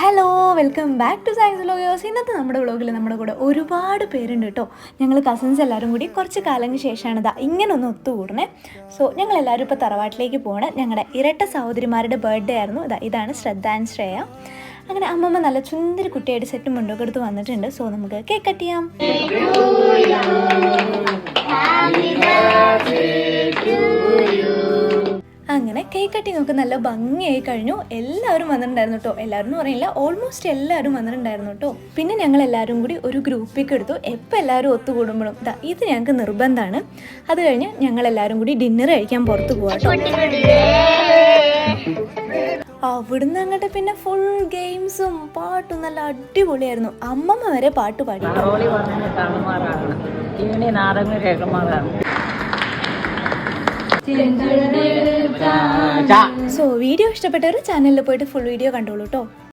Hello welcome back to science bloggers ഇന്നത്തെ നമ്മുടെ ബ്ലോഗിൽ നമ്മുടെ കൂടെ ഒരുപാട് പേരുണ്ട് കേട്ടോ ഞങ്ങൾ കസിൻസ് എല്ലാവരും കൂടി കുറച്ച് കാലങ്ങൾക്ക് ശേഷമാണ് ഇതാ ഇങ്ങനെ ഒന്ന് ഒത്തുകൂടണേ. സോ ഞങ്ങൾ എല്ലാവരും ഇപ്പോൾ തറവാട്ടിലേക്ക് പോകണം ഞങ്ങളുടെ ഇരട്ട സഹോദരിമാരുടെ ബർത്ത്ഡേ ആയിരുന്നു. ഇതാ ഇതാണ് ശ്രദ്ധ ആൻഡ് ശ്രേയ. അങ്ങനെ അമ്മമ്മ നല്ല ചുന്തിരി കുട്ടിയായിട്ട് സെറ്റും മുണ്ടൊക്കെ എടുത്ത് വന്നിട്ടുണ്ട്. സോ നമുക്ക് കേക്ക് കട്ട് ചെയ്യാം. അങ്ങനെ കേക്ക് കട്ടിംഗ് ഒക്കെ നല്ല ഭംഗിയായി കഴിഞ്ഞു. എല്ലാവരും വന്നിട്ടുണ്ടായിരുന്നു കേട്ടോ എല്ലാവരും എന്ന് പറയില്ല ഓൾമോസ്റ്റ് എല്ലാവരും വന്നിട്ടുണ്ടായിരുന്നു കേട്ടോ പിന്നെ ഞങ്ങൾ എല്ലാവരും കൂടി ഒരു ഗ്രൂപ്പിലേക്ക് എടുത്തു. എപ്പോൾ എല്ലാവരും ഒത്തുകൂടുമ്പോഴും ദാ ഇത് ഞങ്ങൾക്ക് നിർബന്ധമാണ് അത് കഴിഞ്ഞ് ഞങ്ങൾ എല്ലാവരും കൂടി ഡിന്നർ കഴിക്കാൻ പുറത്തു പോകാം അവിടുന്ന് അങ്ങോട്ട് പിന്നെ ഫുൾ ഗെയിംസും പാട്ടും നല്ല അടിപൊളിയായിരുന്നു. അമ്മമ്മ വരെ പാട്ട് പാടി നാടകം കേൾക്കുമാറാണ് സോ വീഡിയോ ഇഷ്ടപ്പെട്ടവർ ചാനലിൽ പോയിട്ട് ഫുൾ വീഡിയോ കണ്ടോളൂ കേട്ടോ